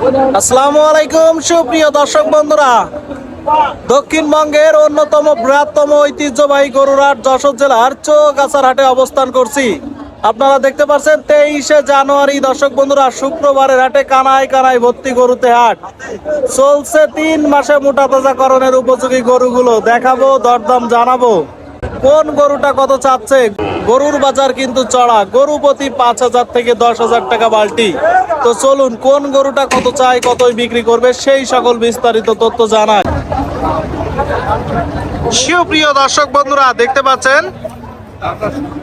আসসালামু আলাইকুম, সুপ্রিয় দর্শক বন্ধুরা। দক্ষিণবঙ্গের অন্যতম বৃহত্তম ঐতিহ্যবাহী গরুরহাট যশোর জেলার চৌগাছার হাটে অবস্থান করছি। আপনারা দেখতে পাচ্ছেন, তেইশে জানুয়ারি, দর্শক বন্ধুরা, শুক্রবারের হাটে কানায় কানায় ভর্তি গরুতে হাট। চলছে তিন মাসে মোটা তাজাকরণের উপযোগী গরুগুলো দেখাবো, দরদাম জানাব। কোন গরুটা কত চাচ্ছে? গরুর বাজার কিন্তু চড়া। গরু প্রতি পাঁচ হাজার থেকে দশ হাজার টাকা বাল্টি তো চলুন, কোন গরুটা কত চাই কতই বিক্রি করবে, সেই সকল বিস্তারিত তথ্য জানায় সুপ্রিয় দর্শক বন্ধুরা, দেখতে পাচ্ছেন?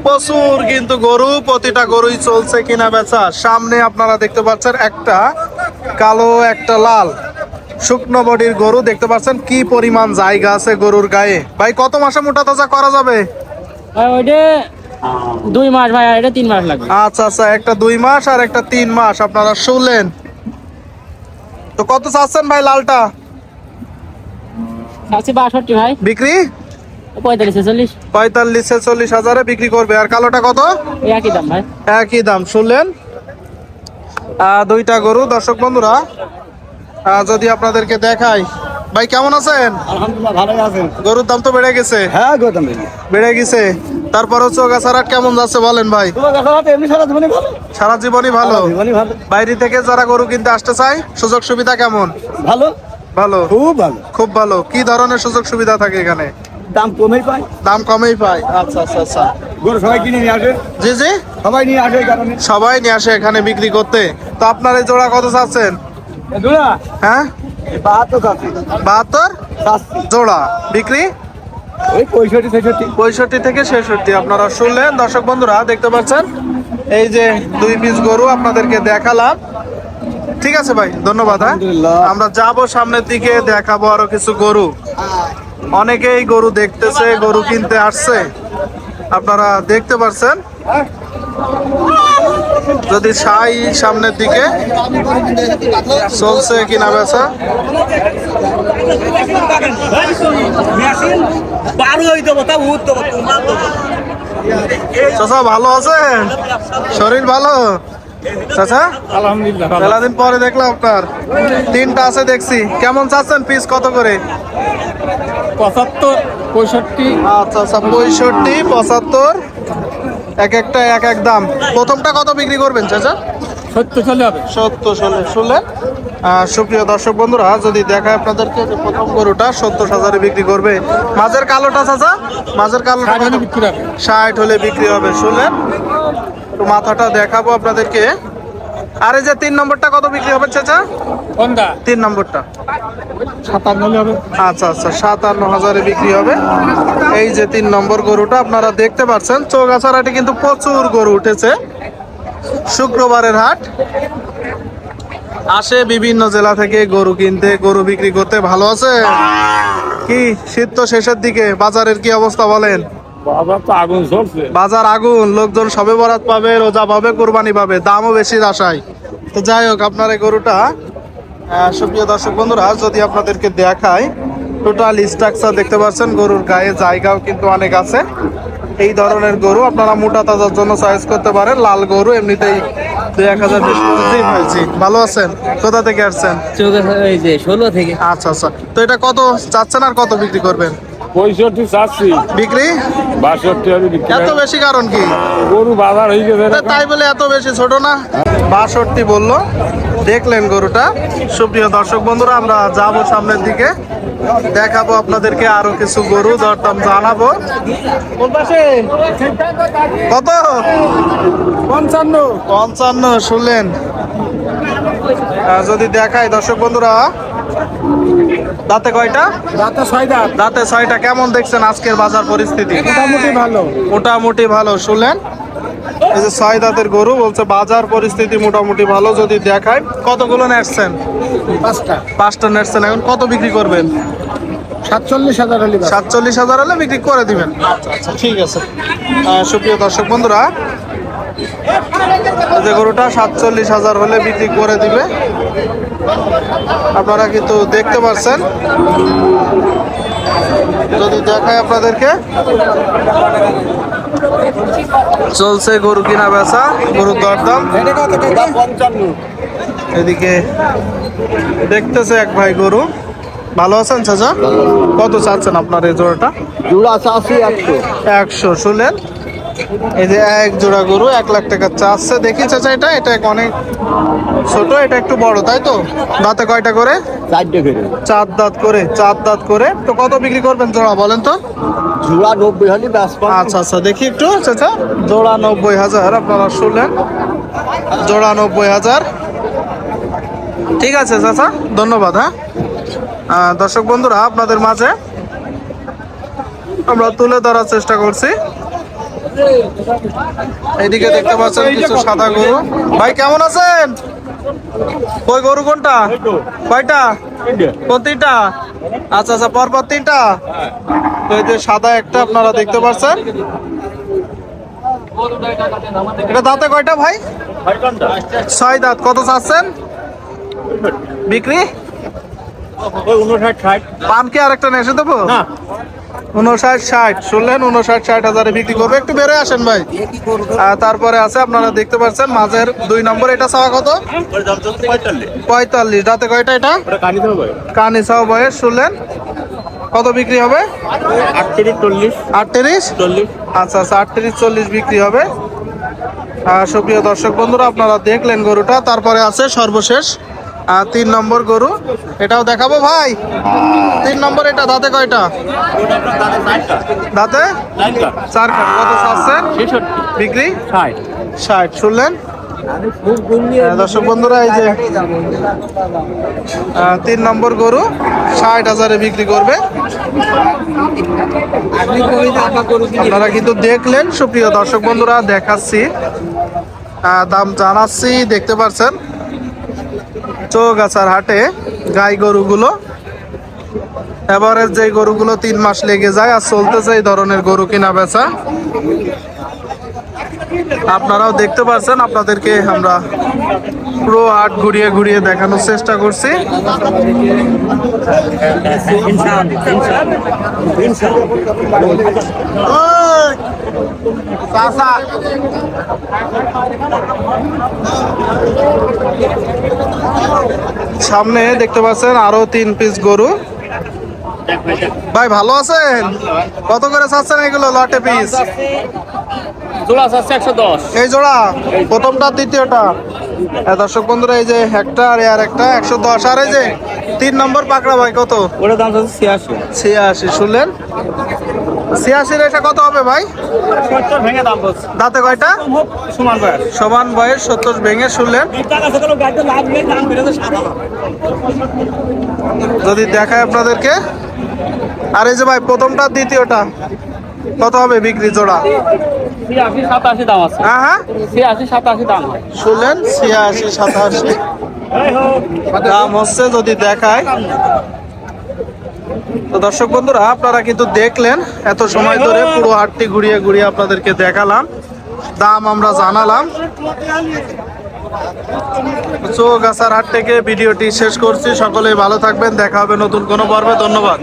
প্রচুর কিন্তু গরু, প্রতিটা গরুই চলছে কিনা বেচা। সামনে আপনারা দেখতে পাচ্ছেন একটা কালো, একটা লাল। শুকনো বডির গরু, দেখতে পাচ্ছেন কি পরিমাণ জায়গা আছে গরুর গায়ে। ভাই, কত মাসে মোটা তাজা করা যাবে? দুই মাস ভাই এটা তিন মাস লাগবে। আচ্ছা আচ্ছা একটা দুই মাস আর একটা তিন মাস আপনারা শুনলেন। তো কত চাচ্ছেন ভাই লালটা? আছে বাষট্টি ভাই। বিক্রি? পঁয়তাল্লিশ ছেচল্লিশ। হাজারে বিক্রি করবে। আর কালোটা কত? একই দাম ভাই। একই দাম শুনলেন? দুইটা গরু দর্শক বন্ধুরা। যদি আপনাদেরকে দেখাই। ভাই কেমন আছেন? আলহামদুলিল্লাহ ভালোই আছেন গরুর দাম তো বেড়ে গেছে। হ্যাঁ বেড়ে গেছে। তারপর হচ্ছে গাছারাট কেমন যাচ্ছে বলেন ভাই? সারা জীবনই ভালো। বাইরে থেকে যারা গরু কিনতে আসতে চায় সুযোগ সুবিধা কেমন? ভালো। ভালো? খুব ভালো। খুব ভালো। কি ধরনের সুযোগ সুবিধা থাকে এখানে? দাম কমেই পায়। দাম কমেই পায়। আচ্ছা আচ্ছা আচ্ছা। গরু সবাই কিনে নিয়ে আসে? জি জি। সবাই নিয়ে আসে কারণে। সবাই নিয়ে আসে এখানে বিক্রি করতে। তো আপনার এই জোড়া কত চাচ্ছেন? দুরা হ্যাঁ? বাহাত্তর বাহাত্তর? জোড়া। বিক্রি? ওই পঁয়ষট্টি ছেষট্টি। পঁয়ষট্টি থেকে ছেষট্টি আপনারা শুনলেন। দর্শক বন্ধুরা দেখতে পাচ্ছেন? এই যে দুই পিস গরু আপনাদেরকে দেখালাম। ঠিক আছে ভাই ধন্যবাদ হ্যাঁ? আমরা যাব সামনের দিকে দেখাবো আরও কিছু গরু। অনেকেই গরু দেখতেছে গরু কিনতে আসছে। আপনারা দেখতে পাচ্ছেন যদি সাই সামনের দিকে চলছে কিনা বেচা? চাচা ভালো আছেন শরীর ভালো? চাচা? আলহামদুলিল্লাহ মেলাদিন পরে দেখলাম আপনার। তিনটা আছে দেখছি। কেমন চাচ্ছেন পিস কত করে? পঁচাত্তর পঁয়ষট্টি। আচ্ছা আচ্ছা পঁয়ষট্টি পঁচাত্তর। এক একটা এক এক দাম। প্রথমটা কত বিক্রি করবেন চাচা? সত্তর চলে হবে। সত্তর শুনলেন? সুপ্রিয় দর্শক বন্ধুরা যদি দেখায় আপনাদেরকে প্রথম গরুটা সত্তর হাজারে বিক্রি করবে মাঝের কালোটা চাচা মাঝের কালোটা ষাট হলে বিক্রি হবে। ষাট হলে বিক্রি হবে শুনলেন? একটু মাথাটা দেখাবো আপনাদেরকে। আর এই যে তিন নম্বরটা কত বিক্রি হবে চাচা? কোনটা তিন নম্বরটা। সাতান্ন হবে। আচ্ছা আচ্ছা সাতান্ন হাজারে বিক্রি হবে। এই যে তিন নম্বর গরুটা আপনারা দেখতে পাচ্ছেন চৌগাছার কিন্তু প্রচুর গরু উঠেছে। শুক্রবারের হাট। আসে বিভিন্ন জেলা থেকে গরু কিনতে গরু বিক্রি করতে। ভালো আছে? কি শীত তো শেষের দিকে। বাজারের কি অবস্থা বলেন? বাবা তো আগুন চলছে বাজার আগুন লোকজন সবে বরাত পাবে রোজা পাবে কোরবানি পাবে দামও বেশির আশায়। তো যাই হোক আপনার এই গরুটা সুপ্রিয় দর্শক বন্ধুরা যদি আপনাদেরকে দেখায় টোটাল স্ট্রাকচার দেখতে পাচ্ছেন গরুর গায়ে জায়গাও কিন্তু অনেক আছে। এই ধরনের গরু আপনারা মোটা তাজার জন্য চয়েস করতে পারেন। লাল গরু এমনিতেই দুই এক হাজার বেশি হয়েছি। ভালো আছেন? কোথা থেকে আসছেন? এই যে ষোলো থেকে। আচ্ছা আচ্ছা। তো এটা কত চাচ্ছেন আর কত বিক্রি করবেন? পঁয়ষট্টি চাচ্ছি। বিক্রি? বাষট্টি বিক্রি এত বেশি কারণ কি? গরু বাজার হয়ে গেছে। তাই বলে এত বেশি ছোট না? বাষট্টি বলল। দেখলেন গরুটা। সুপ্রিয় দর্শক বন্ধুরা আমরা যাব সামনের দিকে। দেখাবো আপনাদেরকে আরও কিছু গরু দরদাম জানাব। কত? পঞ্চান্ন। পঞ্চান্ন শুনলেন। যদি দেখাই দর্শক বন্ধুরা। দাঁতে কয়টা? দাঁতে ছয় দাঁত দাঁতে ছয়টা। কেমন দেখছেন আজকের বাজার পরিস্থিতি? মোটামুটি ভালো। মোটামুটি ভালো শুনলেন। এই যে ছয় দাঁতের গরু বলছে বাজার পরিস্থিতি মোটামুটি ভালো যদি দেখায় কতগুলো নেটছেন পাঁচটা। পাঁচটা নেটছেন এখন কত বিক্রি করবেন? সাতচল্লিশ হাজার হলে সাতচল্লিশ হাজার হলে বিক্রি করে দিবেন। আচ্ছা আচ্ছা ঠিক আছে। সুপ্রিয় দর্শক বন্ধুরা যে গরুটা সাতচল্লিশ হাজার হলে বিক্রি করে দিবে। আপনারা কিন্তু দেখতে পাচ্ছেন যদি দেখায় আপনাদেরকে। চলছে গরু কিনা বেচা গরুর দরদাম। এদিকে দেখতেছে এক ভাই গরু। ভালো আছেন চাচা? কত চাচ্ছেন আপনার এই জোড়াটা? জোড়া চাষি একশো। একশো শুনলেন এই যে এক জোড়া গরু এক লাখ টাকা চাচ্ছে দেখি চাচা এটা এটা অনেক ছোট এটা একটু বড় তাই তো? দাঁতে কয়টা করে? চারটে করে। চার দাঁত করে চার দাঁত করে। তো কত বিক্রি করবেন জোড়া বলেন তো? জোড়া নব্বই হলে আচ্ছা আচ্ছা দেখি একটু চাচা। জোড়া নব্বই হাজার আপনারা শুনলেন। জোড়া নব্বই হাজার। ঠিক আছে চাচা ধন্যবাদ হ্যাঁ। দর্শক বন্ধুরা আপনাদের মাঝে আমরা তুলে ধরার চেষ্টা করছি। এইদিকে দেখতে পাচ্ছেন কিছু সাদা গরু। ভাই কেমন আছেন? ওই গরু কোনটা? কয়টা? কোন তিনটা? আচ্ছা আচ্ছা পরপর তিনটা? তো এই যে সাদা একটা আপনারা দেখতে পাচ্ছেন। এটা দাঁতে কয়টা ভাই? ছয় দাঁত। কত চাচ্ছেন? বিক্রি? পান কি আরেকটা নেশে দেবো? উনষাট ষাট শুনলেন? উনষাট ষাট হাজারে বিক্রি করবে। একটু বেড়ে আসেন ভাই। আর তারপরে আছে আপনারা দেখতে পাচ্ছেন মাঝের দুই নম্বর এটা চাওয়া কত? পঁয়তাল্লিশ। দাঁতে কয়টা এটা? কানি চাও বয়স শুনলেন? কত বিক্রি হবে? আটত্রিশ? আচ্ছা আচ্ছা আটত্রিশ চল্লিশ বিক্রি হবে। আহ, সুপ্রিয় দর্শক বন্ধুরা আপনারা দেখলেন গরুটা। তারপরে আছে সর্বশেষ। আহ, তিন নম্বর গরু এটাও দেখাবো ভাই। তিন নম্বর এটা দাঁতে কয়টা? দাঁতে? চার খাট কত চাচ্ছেন? বিক্রি? ষাট। শুনলেন? দর্শক বন্ধুরা এই যে তিন নম্বর গরু ষাট হাজারে বিক্রি করবে। আপনারা কিন্তু দেখলেন সুপ্রিয় দর্শক বন্ধুরা দেখাচ্ছি। দাম জানাচ্ছি দেখতে পাচ্ছেন চৌগাছার হাটে গাই গরুগুলো। এভারেজ যে গরুগুলো তিন মাস লেগে যায় আর চলতেছে এই ধরনের গরু কিনা বেচা। আপনারাও দেখতে পাচ্ছেন আপনাদেরকে আমরা পুরো হাট ঘুরিয়ে ঘুরিয়ে দেখানোর চেষ্টা করছি। সামনে দেখতে পাচ্ছেন আরও তিন পিস গরু। ভাই, ভালো আছেন? কত করে চাচ্ছেন এগুলো লটে পিস জোড়া আছে একশো দশ। এই জোড়া প্রথমটা দ্বিতীয়টা। দর্শক বন্ধুরা এই যে একটা আর আর একটা একশো দশ। আর এই যে তিন নম্বর পাকড়া ভাই কত? ওটার দাম আছে ছিয়াশি। ছিয়াশি শুনলেন? ছিয়াশির এটা কত হবে ভাই? সত্তর ভেঙে দাম বলছে। দাঁতে কয়টা? সমান বয়স। সমান বয়স সত্তর ভেঙে শুনলেন? যদি দেখায় আপনাদেরকে। আর এই যে ভাই প্রথমটা দ্বিতীয়টা কত হবে বিক্রি জোড়া? ছিয়াশি সাতাশি দাম আছে। হ্যাঁ হ্যাঁ। ছিয়াশি সাতাশি দাম হয়। শুনলেন ছিয়াশি সাতাশি। দাম হচ্ছে যদি দেখায়। তো দর্শক বন্ধুরা আপনারা কিন্তু দেখলেন এত সময় ধরে পুরো হাটটি ঘুরিয়ে ঘুরিয়ে আপনাদেরকে দেখালাম। দাম আমরা জানালাম। চৌগাছার হাট থেকে ভিডিওটি শেষ করছি। সকলেই ভালো থাকবেন। দেখা হবে নতুন কোনো পর্বে। ধন্যবাদ।